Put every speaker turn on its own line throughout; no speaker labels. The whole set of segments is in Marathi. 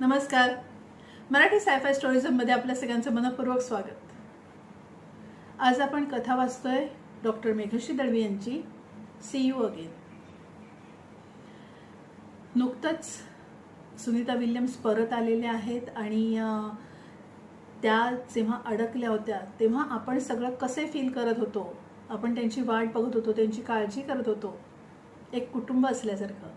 नमस्कार. मराठी सायफाय स्टोरिझममध्ये आपल्या सगळ्यांचं मनपूर्वक स्वागत. आज आपण कथा वाचतोय डॉक्टर मेघश्री दळवी यांची सी यू अगेन नुकतंच सुनीता विल्यम्स परत आलेल्या आहेत आणि त्या जेव्हा अडकल्या होत्या तेव्हा आपण सगळं कसे फील करत होतो? आपण त्यांची वाट बघत होतो त्यांची काळजी करत होतो. एक कुटुंब असल्यासारखं.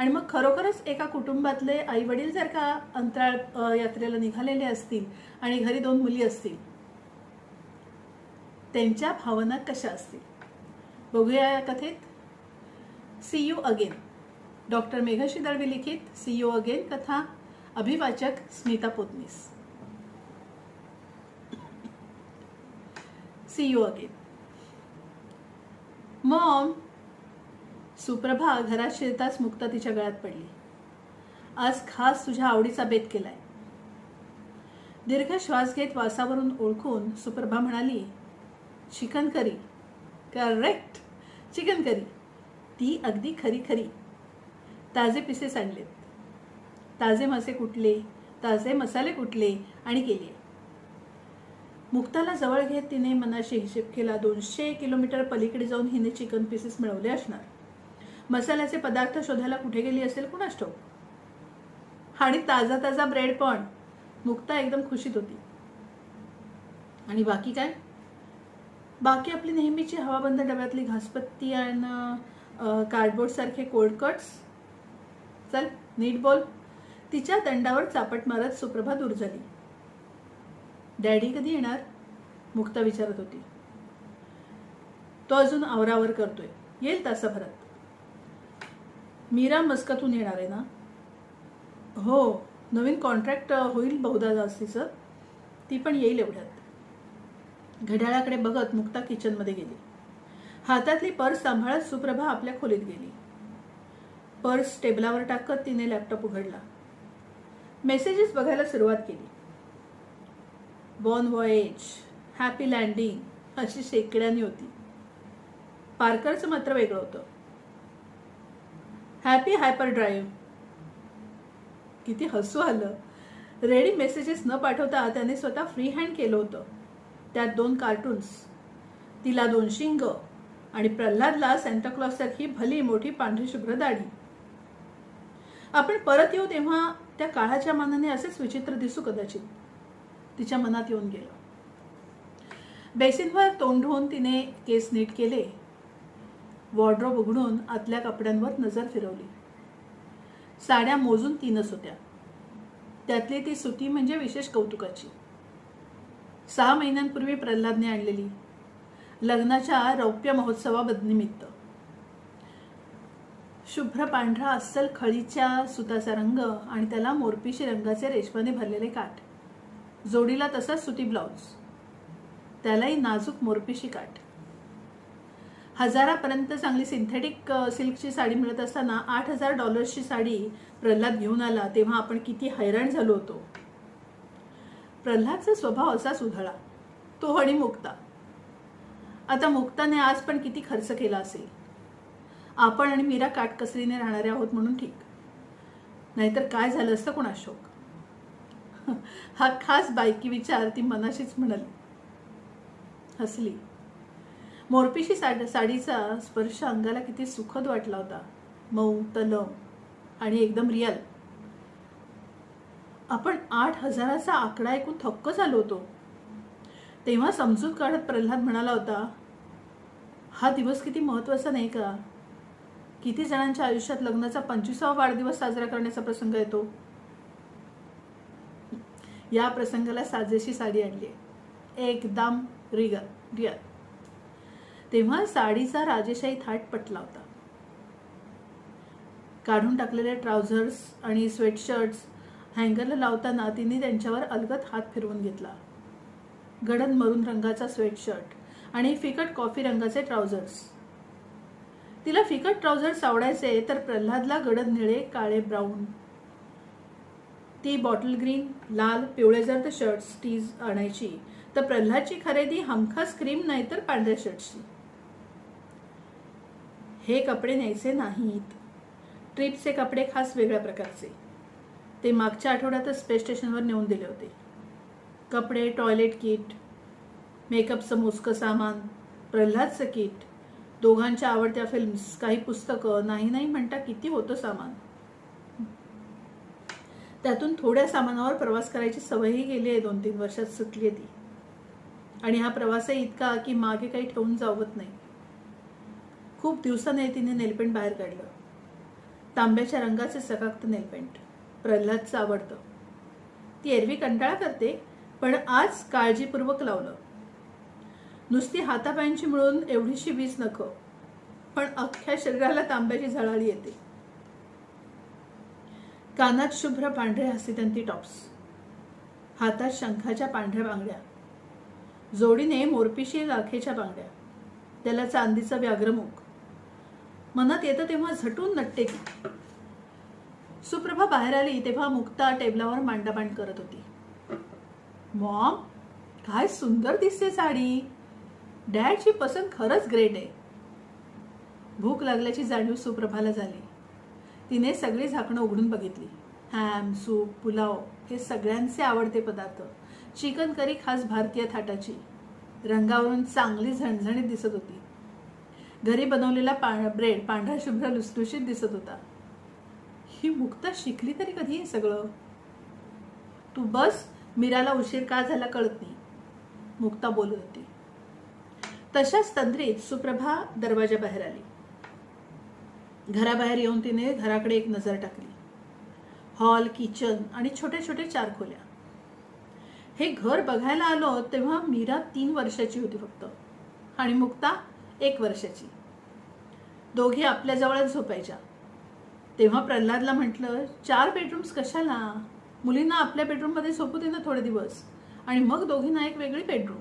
आणि मग खरोखरच एका कुटुंबातले आई वडील जर का अंतराळ यात्रेला निघालेले असतील आणि घरी दोन मुली असतील त्यांच्या भावना कशा असतील? बघूया या कथेत. See you again doctor Meghashri Dalvi लिखित सी यू अगेन कथा अभिवाचक Smita Potnis. See you again mom Suprabha घरात शिरताच मुक्ता तिच्या गळ्यात पडली. आज खास तुझ्या आवडीचा बेत केलाय. दीर्घ श्वास घेत वासावरून ओळखून सुप्रभा म्हणाली chicken curry. Correct chicken curry. ती अगदी खरी खरी. ताजे पिसेस आणलेत ताजे मासे कुटले ताजे मसाले कुटले आणि केले. मुक्ताला जवळ घेत तिने मनाशी हिशेब केला दोनशे किलोमीटर पलीकडे जाऊन हिने चिकन पीसेस मिळवले असणार. मसाल्याचे पदार्थ शोधायला कुठे गेली असेल? कुणास ठाऊक? आणि ताजा ताजा ब्रेड पण. मुक्ता एकदम खुशीत होती. आणि बाकी काय? बाकी आपली नेहमीची हवाबंद डब्यातली घासपत्ती आणि कार्डबोर्डसारखे कोल्ड कट्स चल नीट बोल. तिच्या दंडावर चापट मारत सुप्रभा दूर झाली. डॅडी कधी येणार? मुक्ता विचारत होती. तो अजून आवरावर करतोय. येईल तासाभरात. मीरा मस्कातून येणार आहे ना? हो नवीन कॉन्ट्रॅक्ट होईल बहुधा जास्तीचं ती पण येईल एवढ्यात. घड्याळाकडे बघत मुक्ता किचनमध्ये गेली. हातातली पर्स सांभाळत सुप्रभा आपल्या खोलीत गेली. पर्स टेबलावर टाकत तिने लॅपटॉप उघडला. मेसेजेस बघायला सुरुवात केली. बॉन वॉयेज हॅपी लँडिंग अशी शेकड्यानी होती. पार्करचं मात्र वेगळं होतं. हॅपी हायपर ड्राईव्ह किती हसू आलं. रेडी मेसेजेस न पाठवता त्याने स्वतः फ्री हँड केलं होतं. त्यात दोन कार्टून्स. तिला दोन शिंग आणि प्रल्हादला सॅन्टाक्लॉस सारखी भली मोठी पांढरी शुभ्र दाढी. आपण परत येऊ तेव्हा त्या काळाच्या मानाने असेच विचित्र दिसू कदाचित. तिच्या मनात येऊन गेलं. बेसिनवर तोंड धुवून तिने केस नीट केले. वॉर्ड्रॉप उघडून आतल्या कपड्यांवर नजर फिरवली. साड्या मोजून तीनच होत्या. त्यातली ती सुती म्हणजे विशेष कौतुकाची. सहा महिन्यांपूर्वी प्रल्हादने आणलेली. लग्नाच्या रौप्य महोत्सवानिमित्त शुभ्र पांढरा अस्सल खळीच्या सुताचा रंग आणि त्याला मोरपिशी रंगाचे रेशमाने भरलेले काठ. जोडीला तसाच सुती ब्लाऊज. त्यालाही नाजूक मोरपिशी काठ. हजारापर्यंत चांगली सिंथेटिक सिल्कची साडी मिळत असताना आठ हजार डॉलर्सची साडी प्रल्हाद घेऊन आला तेव्हा आपण किती हैराण झालो होतो. प्रल्हादचा स्वभाव असा सुधळा. तो आणि मुक्ता आता मुक्ताने आज पण किती खर्च केला असेल? आपण आणि मीरा काटकसरीने राहणारे आहोत म्हणून ठीक. नाहीतर काय झालं असतं कोण अशोक हा खास बायकी विचार ती मनाशीच म्हणाली. हसली. मोरपीशी साड साडीचा स्पर्श अंगाला किती सुखद वाटला होता. मऊ तलम आणि एकदम रिअल आपण आठ हजाराचा आकडा ऐकून थक्क झालो होतो. तेव्हा समजूत काढत प्रल्हाद म्हणाला होता हा दिवस किती महत्त्वाचा नाही का? किती जणांच्या आयुष्यात लग्नाचा पंचवीसावा वाढदिवस साजरा करण्याचा प्रसंग येतो. या प्रसंगाला साजेशी साडी आणली. एकदम रिगल रिअल तेव्हा साडीचा राजेशाही थाट पटला होता. काढून टाकलेले ट्राउझर्स आणि स्वेटशर्ट्स हँगरला लावताना तिने त्यांच्यावर अलगत हात फिरवून घेतला. गडद मरून रंगाचा स्वेटशर्ट आणि फिकट कॉफी रंगाचे ट्राउझर्स. तिला फिकट ट्राउझर्स आवडायचे तर प्रल्हादला गडद निळे काळे ब्राऊन. ती बॉटल ग्रीन लाल पिवळेजर्द शर्ट्स टीज आणायची तर प्रल्हादची खरेदी हमखास क्रीम नाही तर पांढऱ्या शर्ट्सची. हे कपडे न्यायचे नाहीत. ट्रिपचे कपडे खास वेगळ्या प्रकारचे. ते मागच्या आठवड्यातच स्पेस स्टेशनवर नेऊन दिले होते. कपडे टॉयलेट किट मेकअपचं मोजकं सामान प्रल्हादचं किट दोघांच्या आवडत्या फिल्म्स काही पुस्तकं नाही नाही म्हणता किती होतं सामान. त्यातून थोड्या सामानावर प्रवास करायची सवयही गेली आहे दोन तीन वर्षात सुटली आहे ती. आणि हा प्रवासही इतका की मागे काही ठेवून जावत नाही. खूप दिवसाने तिने नेलपेंट बाहेर काढलं. तांब्याच्या रंगाचे सकाक्त नेलपेंट. प्रल्हादचं आवडतं. ती एरवी कंटाळा करते पण आज काळजीपूर्वक लावलं. नुसती हातापायांची मिळून एवढीशी वीज नको पण अख्ख्या शरीराला तांब्याची झळाळी येते. कानात शुभ्र पांढरे हस्तिदंती टॉप्स. हातात शंखाच्या पांढऱ्या बांगड्या. जोडीने मोरपिशी राखेच्या बांगड्या. त्याला चांदीचं व्याघ्रमुख. मनात येतं तेव्हा झटून नटते की सुप्रभा बाहेर आली तेव्हा मुक्ता टेबलावर मांडामांड करत होती. मॉम काय सुंदर दिसते साडी. डॅडची पसंत खरंच ग्रेट आहे. भूक लागल्याची जाणीव सुप्रभाला झाली. तिने सगळी झाकणं उघडून बघितली. हॅम सूप पुलाव हे सगळ्यांचे आवडते पदार्थ. चिकन करी खास भारतीय थाटाची. रंगावरून चांगली झणझणीत दिसत होती. घरी बनवलेला पा ब्रेड पांढरा शुभ्र लुसलुशीत दिसत होता. ही मुक्ता शिकली तरी कधी हे सगळं? तू बस मीराला उशीर का झाला कळत नाही. मुक्ता बोलत होती. तशाच तंद्रीत सुप्रभा दरवाजा बाहेर आली. घराबाहेर येऊन तिने घराकडे एक नजर टाकली. हॉल किचन आणि छोटे छोटे चार खोल्या. हे घर बघायला आलो तेव्हा मीरा तीन वर्षाची होती फक्त. आणि मुक्ता एक वर्षाची. दोघी आपल्या जवळच झोपायच्या. तेव्हा प्रल्हादला म्हटलं चार बेडरूम्स कशाला? मुलींना आपल्या बेडरूममध्ये झोपू दे ना थोडे दिवस. आणि मग दोघींना एक वेगळी बेडरूम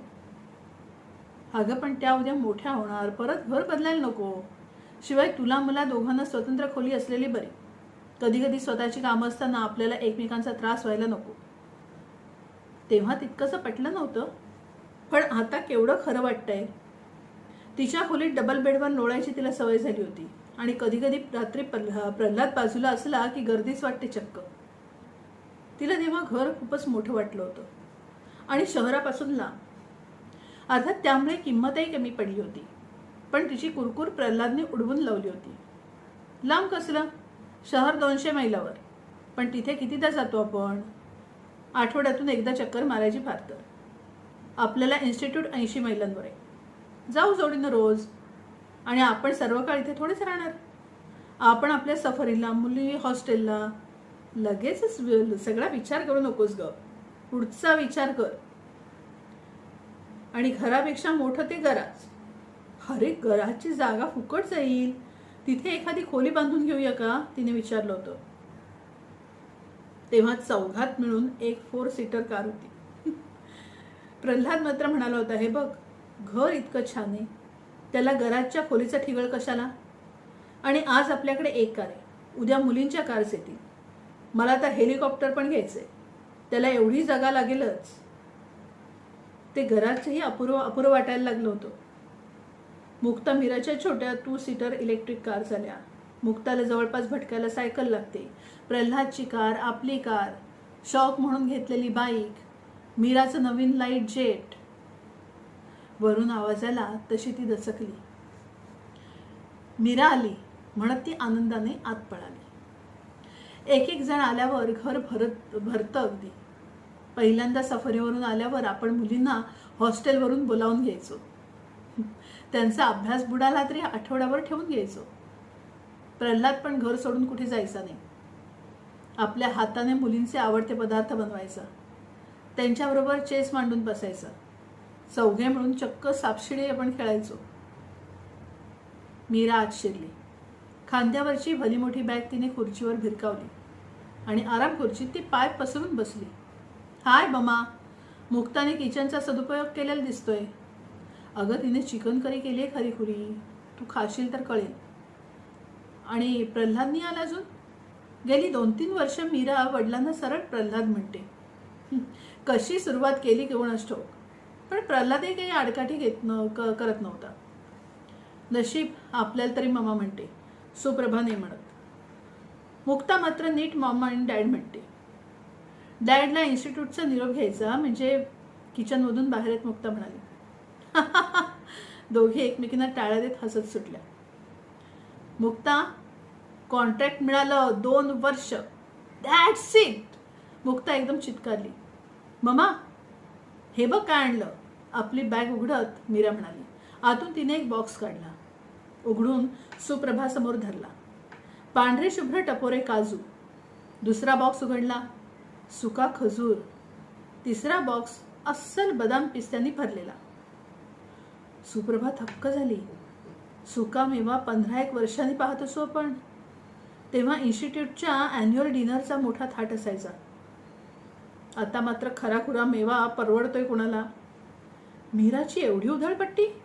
अगं पण त्या उद्या मोठ्या होणार. परत घर बदलायला नको. शिवाय तुला मला दोघांना स्वतंत्र खोली असलेली बरी. कधी कधी स्वतःची कामं असताना आपल्याला एकमेकांचा त्रास व्हायला नको. तेव्हा तितकंसं पटलं नव्हतं. पण आता केवढं खरं वाटतंय. तिच्या खोलीत डबल बेडवर लोळायची तिला सवय झाली होती. आणि कधीकधी रात्री प्रल्हाद बाजूला असला की गर्दीच वाटते चक्क. तिला तेव्हा घर खूपच मोठं वाटलं होतं. आणि शहरापासून लांब. अर्थात त्यामुळे किंमतही कमी पडली होती. पण तिची कुरकुर प्रल्हादने उडवून लावली होती. लांब कसलं? शहर दोनशे मैलावर. पण तिथे कितीदा जातो आपण? आठवड्यातून एकदा चक्कर मारायची फार तर. आपल्याला इन्स्टिट्यूट ऐंशी मैलांवर आहे. जाऊ जोडीनं रोज. आणि आपण सर्व काळ इथे थोडेच राहणार. आपण आपल्या सफरीला मुली हॉस्टेलला लगेचच सगळा विचार करू नकोस ग. पुढचा विचार कर. आणि घरापेक्षा मोठं ते गराज अरे गराजची जागा फुकट जाईल. तिथे एखादी खोली बांधून घेऊया का? तिने विचारलं होतं. तेव्हा चौघात मिळून एक फोर सीटर कार होती. प्रल्हाद मात्र म्हणाला होता हे बघ घर इतकं छान आहे. त्याला गराजच्या खोलीचा ठिगळ कशाला? आणि आज आपल्याकडे एक कार आहे. उद्या मुलींच्या कार्स येतील. मला आता हेलिकॉप्टर पण घ्यायचं आहे त्याला एवढी जागा लागेलच. ते घराचंही अपूर्व अपूर्व वाटायला लागलं होतं. मुक्ता मिराच्या छोट्या टू सीटर इलेक्ट्रिक कार झाल्या. मुक्ताला जवळपास भटकायला सायकल लागते. प्रल्हादची कार आपली कार शॉक म्हणून घेतलेली बाईक मीराचं नवीन लाइट जेट वरून आवाज आला तशी ती दचकली. मीरा आली म्हणत ती आनंदाने आत पळाली. एक एक जण आल्यावर घर भरत भरतं अगदी. पहिल्यांदा सफरीवरून आल्यावर आपण मुलींना हॉस्टेलवरून बोलावून घ्यायचो. त्यांचा अभ्यास बुडाला तरी आठवड्यावर ठेवून घ्यायचो. प्रल्हाद पण घर सोडून कुठे जायचा नाही. आपल्या हाताने मुलींचे आवडते पदार्थ बनवायचा. त्यांच्याबरोबर चेस मांडून बसायचा. चौघे मिळून चक्क सापशिडी आपण खेळायचो. मीरा आत शिरली. खांद्यावरची भली मोठी बॅग तिने खुर्चीवर भिरकावली आणि आराम खुर्चीत ती पाय पसरून बसली. हाय बमा मुक्ताने किचनचा सदुपयोग केलेला दिसतोय. अगं तिने चिकन करी केली आहे खरी खुरी. तू खाशील तर कळेल. आणि प्रल्हादनी आला अजून? गेली दोन तीन वर्ष मीरा वडिलांना सरळ प्रल्हाद म्हणते. कशी सुरुवात केली किंवा ठाऊक पण प्रल्हादही काही आडकाठी घेत न क- करत नव्हता. नशीब आपल्याला तरी मम्मा म्हणते सुप्रभा नाही म्हणत. मुक्ता मात्र नीट मम्मा आणि डॅड म्हणते. डॅडला इन्स्टिट्यूटचा निरोप घ्यायचा म्हणजे किचनमधून बाहेर येत मुक्ता म्हणाली. दोघे एकमेकींना टाळ्या देत हसत सुटल्या. मुक्ता कॉन्ट्रॅक्ट मिळालं दोन वर्ष. दॅट्स इट मुक्ता एकदम चित्कारली. ममा हे बघ काय आणलं. आपली बॅग उघडत मीरा म्हणाली आतून तिने एक बॉक्स काढला. उघडून सुप्रभासमोर धरला. पांढरे शुभ्र टपोरे काजू. दुसरा बॉक्स उघडला. सुका खजूर. तिसरा बॉक्स अस्सल बदाम पिस्त्यांनी भरलेला. सुप्रभा थक्क झाली. सुका मेवा पंधरा एक वर्षांनी पाहत असो आपण. तेव्हा इन्स्टिट्यूटच्या अॅन्युअल डिनरचा मोठा थाट असायचा. आता मात्र खराखुरा मेवा परवडतोय कुणाला? मीराची एवढी उधळपट्टी?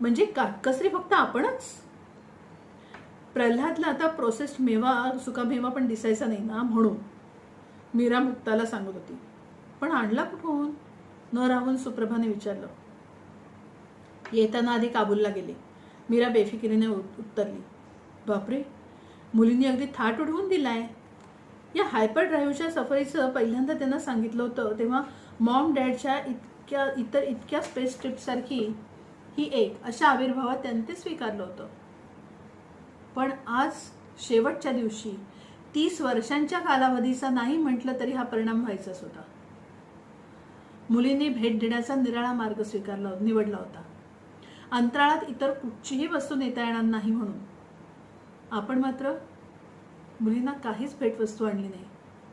म्हणजे काटकसरी फक्त आपणच? प्रल्हादला आता प्रोसेस्ड मेवा सुका मेवा पण दिसायचा नाही ना म्हणून. मीरा मुक्ताला सांगत होती. पण आणला कुठून? न राहून सुप्रभाने विचारलं. येताना आधी काबूलला गेले. मीरा बेफिकिरीने उत्तरली. बापरे मुलींनी अगदी थाट उडवून दिलाय. या हायपर ड्राईव्हच्या सफरीचं पहिल्यांदा त्यांना सांगितलं होतं तेव्हा मॉम डॅडच्या इतक्या इतर इतक्या स्पेस ट्रिपसारखी ही एक अशा आविर्भावात त्यांनी ते स्वीकारलं होतं. पण आज शेवटच्या दिवशी तीस वर्षांच्या कालावधीचा नाही म्हटलं तरी हा परिणाम व्हायचाच होता. मुलींनी भेट देण्याचा निराळा मार्ग स्वीकारला निवडला होता. अंतराळात इतर कुठचीही वस्तू नेता येणार नाही म्हणून. आपण मात्र मुलींना काहीच भेटवस्तू आणली नाही.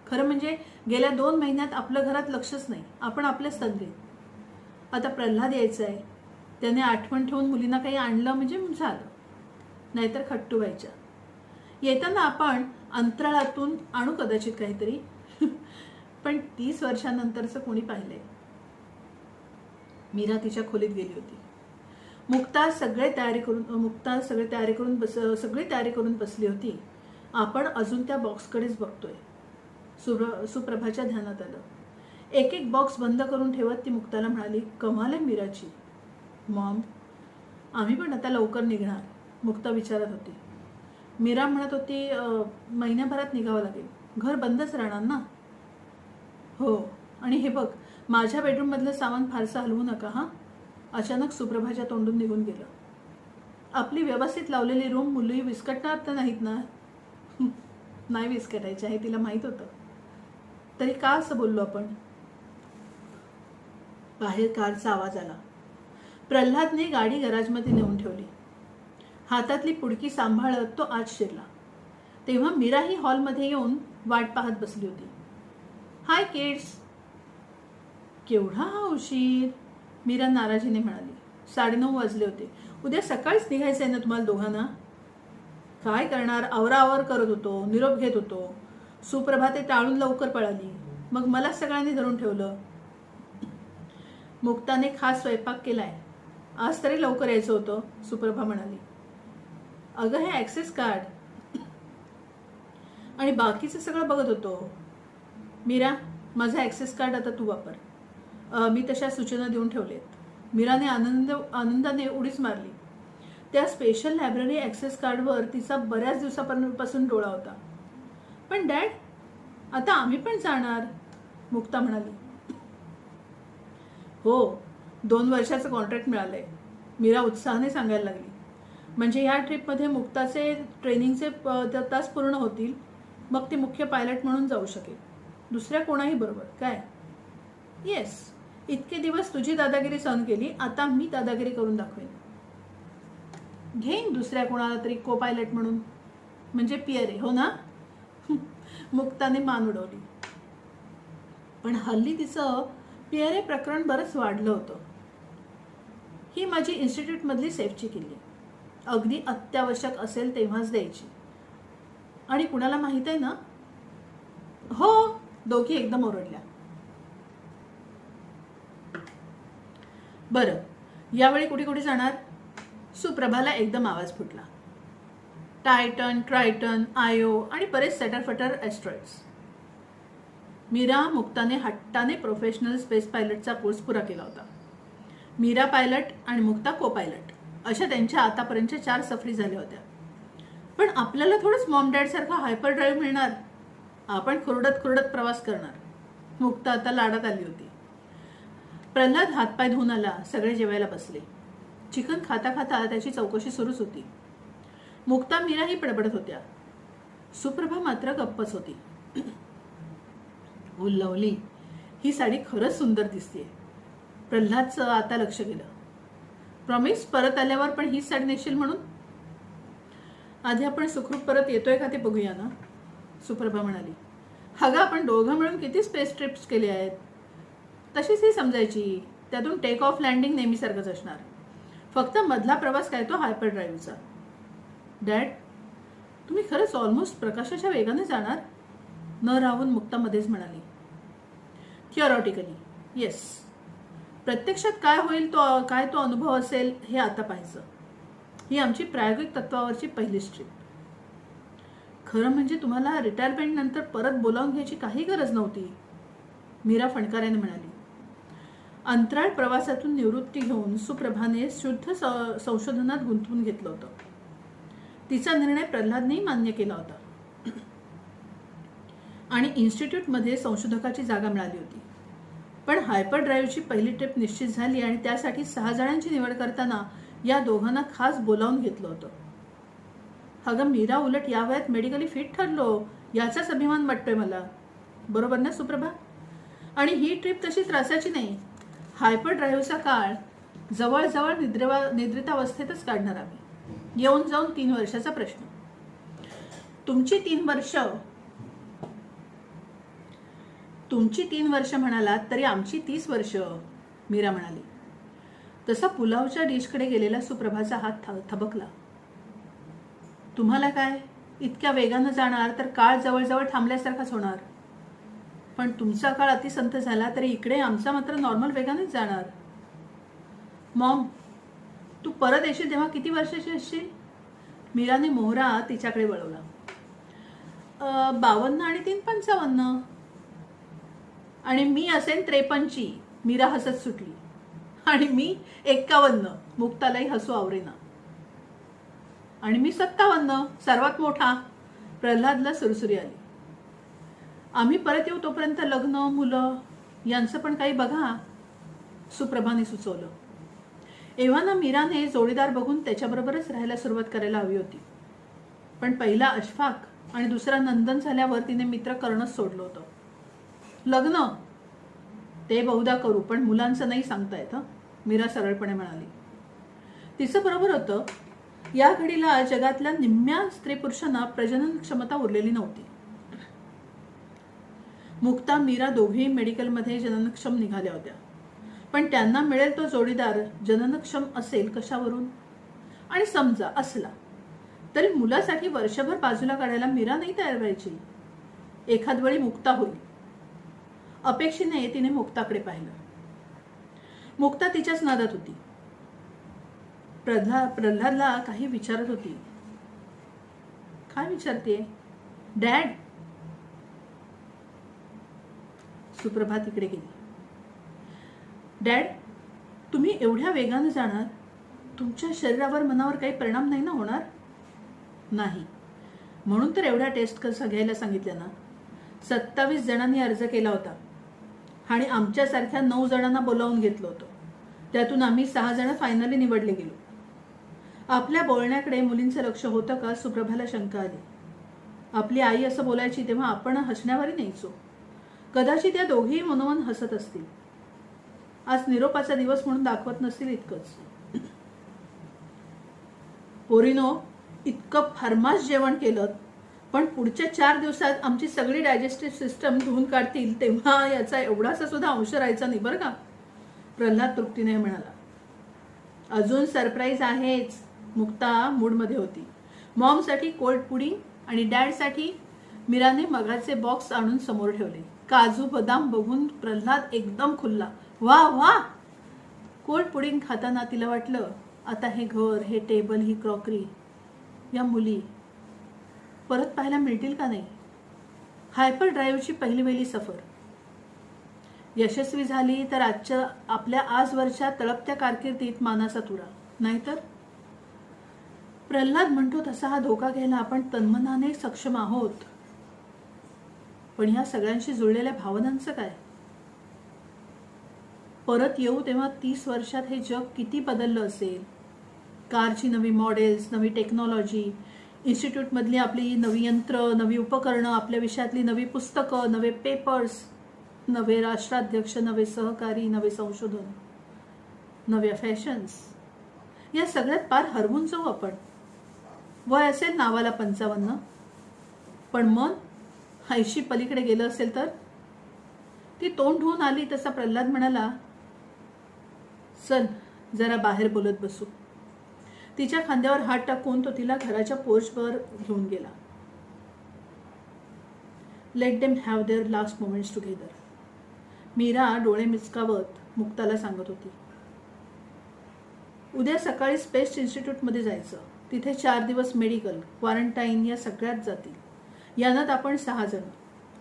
खरं म्हणजे गेल्या दोन महिन्यात आपलं घरात लक्षच नाही. आपण आपल्याच तंद्रीत आता प्रल्हाद यायचं आहे त्याने आठवण ठेवून मुलींना काही आणलं म्हणजे झालं. नाहीतर खट्टू व्हायच्या. येताना आपण अंतराळातून आणू कदाचित काहीतरी. पण तीस वर्षानंतरचं कोणी पाहिलंय? मीरा तिच्या खोलीत गेली होती. मुक्ता सगळे तयारी करून मुक्ता सगळे तयारी करून बस सगळी तयारी करून बसली होती. आपण अजून त्या बॉक्सकडेच बघतोय. सुप्र सुप्रभाच्या ध्यानात आलं. एक एक बॉक्स बंद करून ठेवत ती मुक्ताला म्हणाली कमाल आहे मीराची. मॉम आम्ही पण आता लवकर निघणार मुक्ता विचारत होती. मीरा म्हणत होती महिन्याभरात निघावं लागेल. घर बंदच राहणार ना? हो आणि हे बघ माझ्या बेडरूममधलं सामान फारसं हलवू नका हां. अचानक सुप्रभाच्या तोंडून निघून गेलं. आपली व्यवस्थित लावलेली रूम मुली विस्कटणार तर नाहीत ना? नाही विस्कटायचे आहे तिला माहीत होतं. तरी का असं बोललो आपण? बाहेर कारचा आवाज आला. प्रल्हादने गाडी गराजमध्ये नेऊन ठेवली. हातातली पुडकी सांभाळत तो आत शिरला. तेव्हा मीराही हॉलमध्ये येऊन वाट पाहत बसली होती. Hi kids. केवढा हा उशीर. मीरा नाराजीने म्हणाली. साडेनऊ वाजले होते. उद्या सकाळीच निघायचं आहे ना तुम्हाला दोघांना? काय करणार? आवरावर करत होतो. निरोप घेत होतो. सुप्रभाते टाळून लवकर पळाली. मग मला सगळ्यांनी धरून ठेवलं. मुक्ताने खास स्वयंपाक केलाय. आज तरी लवकर यायचं होतं सुप्रभा म्हणाली. अगं हे ॲक्सेस कार्ड आणि बाकीचं सगळं बघत होतो. मीरा माझं ॲक्सेस कार्ड आता तू वापर. मी तशा सूचना देऊन ठेवलेत. मीराने आनंद आनंदाने उडीच मारली. त्या स्पेशल लायब्ररी ॲक्सेस कार्डवर तिचा बऱ्याच दिवसापासून डोळा होता. पण डॅड आता आम्ही पण जाणार? मुक्ता म्हणाली. हो दोन वर्षाचं कॉन्ट्रॅक्ट मिळालं आहे मीरा उत्साहाने सांगायला लागली. म्हणजे ह्या ट्रिपमध्ये मुक्ताचे ट्रेनिंगचे प- तास पूर्ण होतील मग ती मुख्य पायलट म्हणून जाऊ शकेल. दुसऱ्या कोणाही बरोबर काय? येस इतके दिवस तुझी दादागिरी सहन केली आता मी दादागिरी करून दाखवेन. घेईन दुसऱ्या कोणाला तरी को पायलट म्हणून. म्हणजे पियरे हो ना? मुक्ताने मान उडवली. पण हल्ली तिचं पियरे प्रकरण बरंच वाढलं होतं. ही माझी इन्स्टिट्यूटमधली सेफची किल्ली. अगदी अत्यावश्यक असेल तेव्हाच द्यायची. आणि कुणाला माहीत आहे ना? हो दोघी एकदम ओरडल्या. बरं यावेळी कुठे कुठे जाणार? सुप्रभाला एकदम आवाज फुटला. टायटन ट्रायटन आयो आणि बरेच सटरफटर ॲस्ट्रॉइड्स मीरा मुक्ताने हट्टाने प्रोफेशनल स्पेस पायलटचा कोर्स पुरा केला होता. मीरा पायलट आणि मुक्ता को पायलट अशा त्यांच्या आतापर्यंतच्या चार सफरी झाल्या होत्या. पण आपल्याला थोडंच मॉम डॅडसारखा हायपर ड्राईव्ह मिळणार. आपण खुरडत खुरडत प्रवास करणार. मुक्ता आता लाडात आली होती. प्रल्हाद हातपाय धुवून आला सगळे जेवायला बसले. चिकन खाता खाता त्याची चौकशी सुरूच होती. मुक्ता मीराही पडबडत होत्या. सुप्रभा मात्र गप्पच होती. उल्लवली ही साडी खरंच सुंदर दिसते प्रल्हादचं आता लक्ष गेलं. प्रॉमिस परत आल्यावर पण हीच साडी नेशील म्हणून? आधी आपण सुखरूप परत येतोय का ते बघूया ना? सुप्रभा म्हणाली. हगा आपण दोघं मिळून किती स्पेस ट्रिप्स केले आहेत? तशीच ही समजायची. त्यातून टेक ऑफ लँडिंग नेहमीसारखंच असणार. फक्त मधला प्रवास काय तो हायपर ड्राईव्हचा डॅड तुम्ही खरंच ऑलमोस्ट प्रकाशाच्या वेगाने जाणार? न राहून मुक्तामध्येच म्हणाली. थिअरॉटिकली येस प्रत्यक्षात काय होईल तो काय तो अनुभव असेल हे आता पाहायचं. ही आमची प्रायोगिक तत्वावरची पहिली स्ट्रीप खरं म्हणजे तुम्हाला रिटायरमेंट नंतर परत बोलावून घ्यायची काही गरज नव्हती मीरा फणकाराने म्हणाली. अंतराळ प्रवासातून निवृत्ती घेऊन सुप्रभाने शुद्ध संशोधनात गुंतवून घेतलं होतं. तिचा निर्णय प्रल्हादनेही मान्य केला होता. आणि इन्स्टिट्यूटमध्ये संशोधकाची जागा मिळाली होती. पण हायपर ड्राईव्हची पहिली ट्रिप निश्चित झाली आणि त्यासाठी सहा जणांची निवड करताना या दोघांना खास बोलावून घेतलं होतं. अगं मीरा उलट या वयात मेडिकली फिट ठरलो याचाच अभिमान वाटतोय मला. बरोबर ना सुप्रभा? आणि ही ट्रिप तशी त्रासाची नाही. हायपर ड्राईव्हचा काळ जवळजवळ निद्रेवा निद्रितावस्थेतच काढणार आम्ही. येऊन जाऊन तीन वर्षाचा प्रश्न. तुमची तीन वर्ष तुमची तीन वर्ष म्हणालात तरी आमची तीस वर्ष मीरा म्हणाली. तसा पुलावच्या डिशकडे गेलेला सुप्रभाचा हात थबकला. तुम्हाला काय? इतक्या वेगानं जाणार तर काळ जवळजवळ थांबल्यासारखाच होणार. पण तुमचा काळ अतिसंत झाला तरी इकडे आमचा मात्र नॉर्मल वेगानेच जाणार. मॉम तू परत येशील तेव्हा किती वर्षाची असशील? मीराने मोहरा तिच्याकडे वळवला. बावन्न आणि तीन पंचावन्न. आणि मी असेन त्रेपन्नची मीरा हसत सुटली. आणि मी एक्कावन्न मुक्तालाही हसू आवरेना. आणि मी सत्तावन्न सर्वात मोठा प्रल्हादला सुरसुरी आली. आम्ही परत येऊ तोपर्यंत लग्न मुलं यांचं पण काही बघा सुप्रभाने सुचवलं. एव्हाना मीराने जोडीदार बघून त्याच्याबरोबरच राहायला सुरुवात करायला हवी होती. पण पहिला अशफाक आणि दुसरा नंदन झाल्यावर तिने मित्र करणंच सोडलं होतं. लग्न. ते बहुधा करू पण मुलांचं नाही सांगता येतं मीरा सरळपणे म्हणाली. तिचं बरोबर होतं या घडीला जगातल्या निम्म्या स्त्री पुरुषांना प्रजनन क्षमता उरलेली नव्हती. मुक्ता मीरा दोघेही मेडिकलमध्ये जननक्षम निघाल्या होत्या. पण त्यांना मिळेल तो जोडीदार जननक्षम असेल कशावरून? आणि समजा असला तरी मुलासाठी वर्षभर बाजूला काढायला मीरा नाही तयार व्हायची. एखाद वेळी मुक्ता होईल. अपेक्षेने तिने मुक्ताकडे पाहिलं. मुक्ता तिच्याच नादात होती. प्रल्हाद प्रल्हादला काही विचारत होती. काय विचारते? डॅड सुप्रभा तिकडे गेली. डॅड तुम्ही एवढ्या वेगाने जाणार? तुमच्या शरीरावर मनावर काही परिणाम नाही ना होणार? नाही. म्हणून तर एवढ्या टेस्ट कसं घ्यायला सांगितल्या ना. सत्तावीस जणांनी अर्ज केला होता. आणि आमच्यासारख्या नऊ जणांना बोलावून घेतलं होतं. त्यातून आम्ही सहा जण फायनली निवडले गेलो. आपल्या बोलण्याकडे मुलींचं लक्ष होतं का? सुप्रभाला शंका आली. आपली आई असं बोलायची तेव्हा आपण हसण्यावरही न्यायचो. कदाचित त्या दोघेही मनोमन हसत असतील. आज निरोपाचा दिवस म्हणून दाखवत नसतील इतकंच. पोरीनो इतकं फरमास जेवण केलं पण पुढच्या चार दिवसात आमची सगळी डायजेस्टिव्ह सिस्टम धुवून काढतील तेव्हा याचा एवढासा सुद्धा अंश राहायचा नाही बरं का? प्रल्हाद तृप्तीने म्हणाला. अजून सरप्राईज आहेच मुक्ता मूडमध्ये होती. मॉमसाठी कोल्ड पुडिंग आणि डॅडसाठी मीराने मगाचे बॉक्स आणून समोर ठेवले. काजू बदाम बघून प्रल्हाद एकदम खुलला. वा वा! कोल्ड पुडिंग खाताना तिला वाटलं आता हे घर हे टेबल ही क्रॉकरी या मुली परत पाहायला मिळतील का नाही? हायपर ड्राईव्हची पहिली वेळी सफर. यशस्वी झाली तर आजच्या आपल्या आजवरच्या तळपत्या कारकिर्दीत मानाचा तुरा. नाहीतर? प्रल्हाद म्हणतो तसा हा धोका घ्यायला आपण तन्मनाने सक्षम आहोत. पण ह्या सगळ्यांशी जुळलेल्या भावनांचं काय? परत येऊ तेव्हा तीस वर्षात हे जग किती बदललं असेल? कारची नवी मॉडेल्स नवी टेक्नॉलॉजी इन्स्टिट्यूटमधली आपली नवी यंत्र नवी उपकरणं आपल्या विषयातली नवी पुस्तकं नवे पेपर्स नवे राष्ट्राध्यक्ष नवे सहकारी नवे संशोधन नव्या फॅशन्स या सगळ्यात पार हरवून जाऊ आपण. वय असेल नावाला पंचावन्न. पण मन ऐशी पलीकडे गेलं असेल तर? ती तोंड होऊन आली तसा प्रल्हाद म्हणाला चल जरा बाहेर बोलत बसू. तिच्या खांद्यावर हात टाकून तो तिला घराच्या पोर्चवर घेऊन गेला. Let them have their last moments together Meera डोळे मिचकावत मुक्ताला सांगत होती. उद्या सकाळी स्पेस इन्स्टिट्यूटमध्ये जायचं. तिथे चार दिवस मेडिकल क्वारंटाईन या सगळ्यात जातील. यानात आपण सहा जण.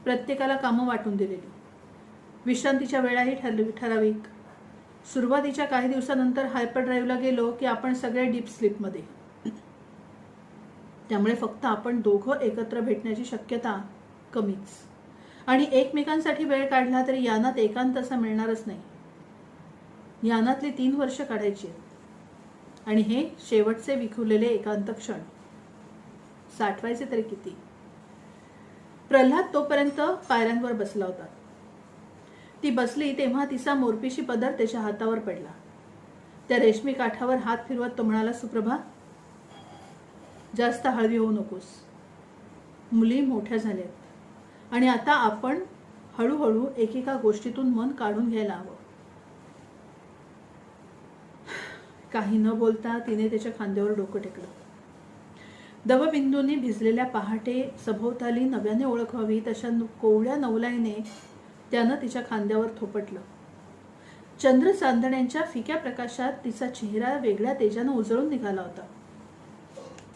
प्रत्येकाला कामं वाटून दिलेली. विश्रांतीच्या वेळाही ठरली ठराविक. सुरुवातीच्या काही दिवसानंतर हायपर ड्राईव्हला गेलो की आपण सगळे डीप स्लीपमध्ये. त्यामुळे फक्त आपण दोघं एकत्र भेटण्याची शक्यता कमीच. आणि एकमेकांसाठी वेळ काढला तरी यानात एकांत असा मिळणारच नाही. यानातली तीन वर्ष काढायची आणि हे शेवटचे विखुरलेले एकांत क्षण. साठवायचे तरी किती? प्रल्हाद तोपर्यंत पायऱ्यांवर बसला होता. ती बसली तेव्हा तिचा मोरपिशी पदर त्याच्या हातावर पडला. त्या रेशमी काठावर हात फिरवत तो म्हणाला सुप्रभा जास्त हळवी होऊ नकोस. मुली मोठ्या झाल्यात. आणि आता आपण हळूहळू एकेका गोष्टीतून मन काढून घ्यायला हवं. काही न बोलता तिने त्याच्या खांद्यावर डोकं टेकलं. दवबिंदूंनी भिजलेल्या पहाटे सभोवताली नव्याने ओळख व्हावी तशा कोवळ्या नवलाईने त्यानं तिच्या खांद्यावर थोपटलं. चंद्र चांदण्यांच्या फिक्या प्रकाशात तिचा चेहरा वेगळ्या तेजानं उजळून निघाला होता.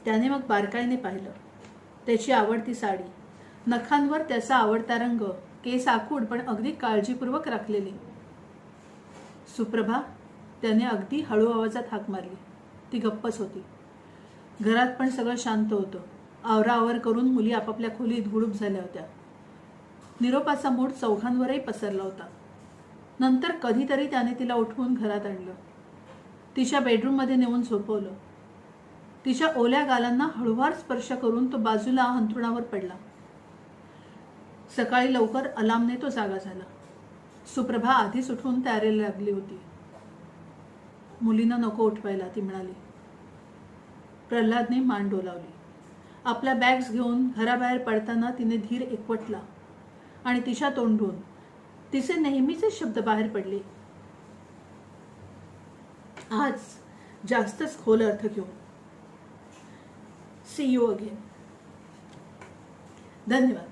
त्याने मग बारकाईने पाहिलं. त्याची आवडती साडी. नखांवर त्याचा आवडता रंग केस आखूड पण अगदी काळजीपूर्वक राखलेली. सुप्रभा त्याने अगदी हळू आवाजात हाक मारली. ती गप्पच होती. घरात पण सगळं शांत होतं. आवराआवर करून मुली आपापल्या खोलीत गुडूप झाल्या होत्या. निरोपाचा मूड चौघांवरही पसरला होता. नंतर कधीतरी त्याने तिला उठवून घरात आणलं. तिच्या बेडरूममध्ये नेऊन झोपवलं. तिच्या ओल्या गालांना हळूवार स्पर्श करून तो बाजूला अंथरुणावर पडला. सकाळी लवकर अलामने तो जागा झाला. सुप्रभा आधीच उठून तयारीला लागली होती. मुलीनं नको उठवायला ती म्हणाली. प्रल्हादने मान डोलावली आपल्या बॅग्स घेऊन घराबाहेर पडताना तिने धीर एकवटला. आणि तिच्या तोंडून. तिचे नेहमीचे शब्द बाहेर पडले. आज जास्तच खोल अर्थ घेऊ. सी यू अगेन धन्यवाद.